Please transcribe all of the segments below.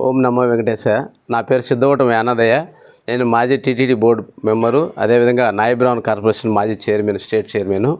ఓం నమో వెంకటేశ. నా పేరు సిద్ధవటం యానదయ్య. నేను మాజీ టీటీడీ బోర్డు మెంబరు అదేవిధంగా నాయబ్రావన్ కార్పొరేషన్ మాజీ చైర్మన్ స్టేట్ చైర్మన్.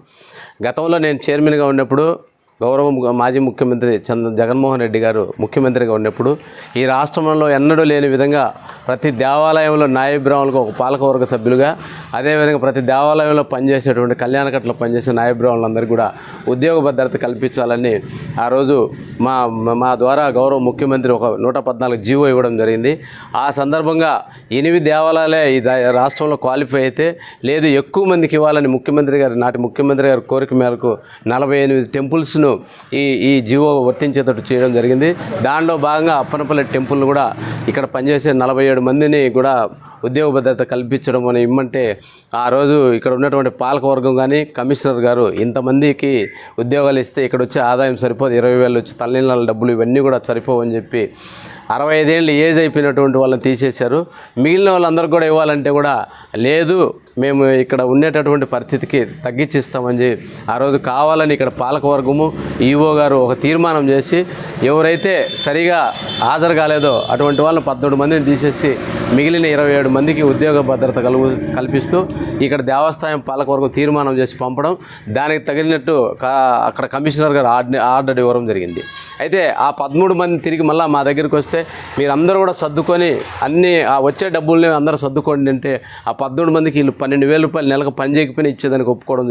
గతంలో నేను చైర్మన్గా ఉన్నప్పుడు గౌరవ మాజీ ముఖ్యమంత్రి చంద్ర జగన్మోహన్ రెడ్డి గారు ముఖ్యమంత్రిగా ఉన్నప్పుడు ఈ రాష్ట్రంలో ఎన్నడూ లేని విధంగా ప్రతి దేవాలయంలో నాయబ్రాహ్మణులకు ఒక పాలకవర్గ సభ్యులుగా అదేవిధంగా ప్రతి దేవాలయంలో పనిచేసేటువంటి కళ్యాణకట్లో పనిచేసే నాయబ్రాహ్మణులందరికీ కూడా ఉద్యోగ భద్రత కల్పించాలని ఆ రోజు మా మా ద్వారా గౌరవ ముఖ్యమంత్రి ఒక నూట పద్నాలుగు జీవో ఇవ్వడం జరిగింది. ఆ సందర్భంగా ఎనిమిది దేవాలయాలే ఈ రాష్ట్రంలో క్వాలిఫై అయితే లేదు ఎక్కువ మందికి ఇవ్వాలని ముఖ్యమంత్రి గారు నాటి ముఖ్యమంత్రి గారి కోరిక మేరకు నలభై ఎనిమిది టెంపుల్స్ను ఈ ఈ జీవో వర్తించేటట్టు చేయడం జరిగింది. దానిలో భాగంగా అప్పనపల్లి టెంపుల్ కూడా ఇక్కడ పనిచేసే నలభై ఏడు మందిని కూడా ఉద్యోగ భద్రత కల్పించడం అని ఇమ్మంటే ఆ రోజు ఇక్కడ ఉన్నటువంటి పాలకవర్గం కానీ కమిషనర్ గారు ఇంతమందికి ఉద్యోగాలు ఇస్తే ఇక్కడ వచ్చే ఆదాయం సరిపోదు. ఇరవై వేలు వచ్చి తల్లిదండ్రుల డబ్బులు ఇవన్నీ కూడా సరిపోవని చెప్పి అరవై ఐదేళ్ళు ఏజ్ అయిపోయినటువంటి వాళ్ళని తీసేశారు. మిగిలిన వాళ్ళందరూ కూడా ఇవ్వాలంటే కూడా లేదు మేము ఇక్కడ ఉండేటటువంటి పరిస్థితికి తగ్గించిస్తామని ఆ రోజు కావాలని ఇక్కడ పాలకవర్గము ఈఓ గారు ఒక తీర్మానం చేసి ఎవరైతే సరిగా హాజరు కాలేదో అటువంటి వాళ్ళని పద్మూడు మందిని తీసేసి మిగిలిన ఇరవై ఏడు మందికి ఉద్యోగ భద్రత కలుగు కల్పిస్తూ ఇక్కడ దేవస్థానం పాలకవర్గం తీర్మానం చేసి పంపడం దానికి తగినట్టు అక్కడ కమిషనర్ గారు ఆర్డర్ ఆర్డర్ ఇవ్వడం జరిగింది. అయితే ఆ పదమూడు మంది తిరిగి మళ్ళీ మా దగ్గరికి వస్తే మీరందరూ కూడా సర్దుకొని అన్ని ఆ వచ్చే డబ్బుల్ని అందరూ సర్దుకోండి అంటే ఆ పదమూడు మందికి వీళ్ళు పన్నెండు వేల రూపాయలు నెలకు పని చేయకపోయినా ఇచ్చేదానికి ఒప్పుకోవడం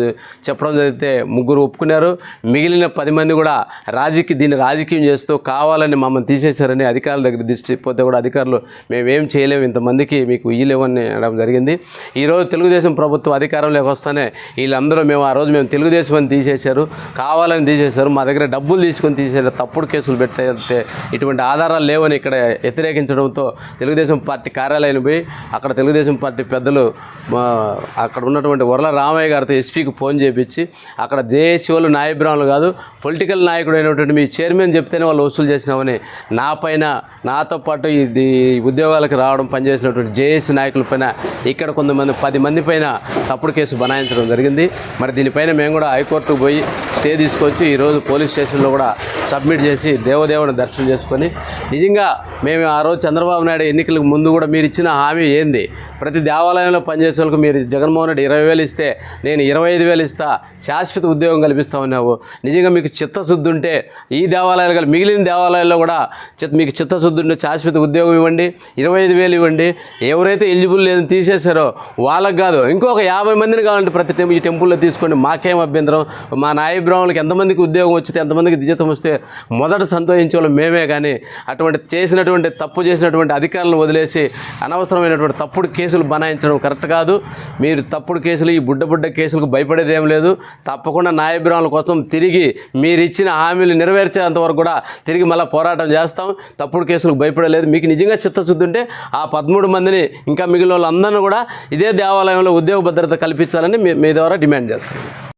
చెప్పడం జరిగితే ముగ్గురు ఒప్పుకున్నారు. మిగిలిన పది మంది కూడా రాజకీయ దీన్ని రాజకీయం చేస్తూ కావాలని మమ్మల్ని తీసేశారని అధికారుల దగ్గర దృష్టి పోతే కూడా అధికారులు మేమేం చేయలేము ఇంతమందికి మీకు ఇయ్యలేమని అనడం జరిగింది. ఈరోజు తెలుగుదేశం ప్రభుత్వం అధికారంలోకి వస్తేనే వీళ్ళందరూ మేము ఆ రోజు మేము తెలుగుదేశం అని తీసేశారు కావాలని తీసేశారు మా దగ్గర డబ్బులు తీసుకొని తీసేశారు తప్పుడు కేసులు పెట్టే ఇటువంటి ఆధారాలు లేవని ఇక్కడ వ్యతిరేకించడంతో తెలుగుదేశం పార్టీ కార్యాలయం పోయి అక్కడ తెలుగుదేశం పార్టీ పెద్దలు అక్కడ ఉన్నటువంటి వరల రామయ్య గారితో ఎస్పీకి ఫోన్ చేపించి అక్కడ జేఏసీ వాళ్ళు నాయబ్రాహ్మణులు కాదు పొలిటికల్ నాయకుడు అయినటువంటి మీ చైర్మన్ చెప్తేనే వాళ్ళు వసూలు చేసినామని నా పైన నాతో పాటు ఇది ఉద్యోగాలకు రావడం పనిచేసినటువంటి జేఏసీ నాయకుల పైన ఇక్కడ కొంతమంది పది మంది పైన తప్పుడు కేసు బనాయించడం జరిగింది. మరి దీనిపైన మేము కూడా హైకోర్టుకు పోయి స్టే తీసుకొచ్చి ఈరోజు పోలీస్ స్టేషన్లో కూడా సబ్మిట్ చేసి దేవదేవుని దర్శనం చేసుకొని నిజంగా మేము ఆ రోజు చంద్రబాబు నాయుడు ఎన్నికలకు ముందు కూడా మీరు ఇచ్చిన హామీ ఏంది? ప్రతి దేవాలయంలో పనిచేసే వాళ్ళకి మీరు జగన్మోహన్ రెడ్డి ఇరవై వేలు ఇస్తే నేను ఇరవై ఐదు వేలు ఇస్తా శాశ్వత ఉద్యోగం కల్పిస్తా ఉన్నావు. నిజంగా మీకు చిత్తశుద్ధి ఉంటే ఈ దేవాలయాలు కాదు మిగిలిన దేవాలయాల్లో కూడా చిత్త మీకు చిత్తశుద్ధి ఉంటే శాశ్వత ఉద్యోగం ఇవ్వండి ఇరవై ఐదు వేలు ఇవ్వండి. ఎవరైతే ఎలిజిబుల్ లేదని తీసేశారో వాళ్ళకి కాదు ఇంకొక యాభై మందిని కావాలంటే ప్రతి టెంపుల్ ఈ టెంపుల్లో తీసుకోండి మాకేం అభ్యంతరం? మా నాయ బ్రాహ్మణులకి ఎంతమందికి ఉద్యోగం వచ్చితే ఎంతమందికి జీతం వస్తే మొదట సంతోషించే వాళ్ళు మేమే కానీ అటువంటి చేసినటువంటి తప్పు చేసినటువంటి అధికారులను వదిలేసి అనవసరమైనటువంటి తప్పుడు కేసులు బనాయించడం కరెక్ట్ కాదు. మీరు తప్పుడు కేసులు ఈ బుడ్డ బుడ్డ కేసులకు భయపడేది ఏం లేదు. తప్పకుండా న్యాయ కోసం తిరిగి మీరు ఇచ్చిన హామీలు నెరవేర్చేంత వరకు కూడా తిరిగి మళ్ళీ పోరాటం చేస్తాం. తప్పుడు కేసులకు భయపడలేదు. మీకు నిజంగా చిత్తశుద్ధి ఉంటే ఆ పదమూడు మందిని ఇంకా మిగిలిన వాళ్ళందరినీ కూడా ఇదే దేవాలయంలో ఉద్యోగ భద్రత కల్పించాలని మీ మీ ద్వారా డిమాండ్ చేస్తాం